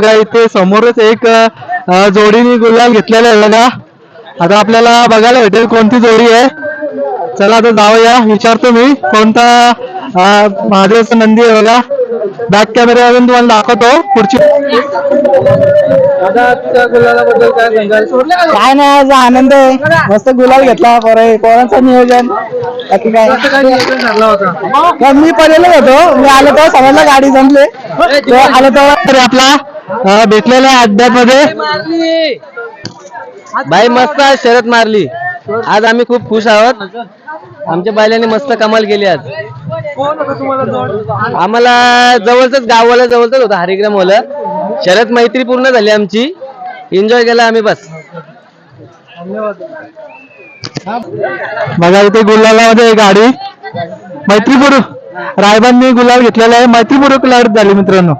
बघा इथे समोरच एक जोडीने गुलाल घेतलेला आहे बघा. आता आपल्याला बघायला भेटेल कोणती जोडी आहे. चला आता जाऊया. विचारतो मी कोणता महादेवचा नंदी आहे बघा. बॅक कॅमेऱ्यावरून तुम्हाला दाखवतो. पुढची काय नाही आज आनंद आहे. मस्त गुलाल घेतला. पोरं पोरांचं नियोजन. बाकी काय? तर मी पडेल होतो. मी आलो तर सगळ्यांना गाडी जमले. तेव्हा आलो तर हा भेटलेला आहे भेटलेल्या मध्ये बाई मस्त आज शरद मारली. आज आम्ही खूप खुश आहोत. आमच्या बैलांनी मस्त कमाल केली आज. आम्हाला जवळच गावाला जवळच होता हरिग्राम वाला शरद मैत्री पूर्ण झाली आमची. एन्जॉय केला आम्ही बस. बघा इथे गुलालामध्ये गाडी. मैत्रीपूर्वक रायबांनी गुलाल घेतलेला आहे. मैत्रीपूर्वक लढत झाली मित्रांनो.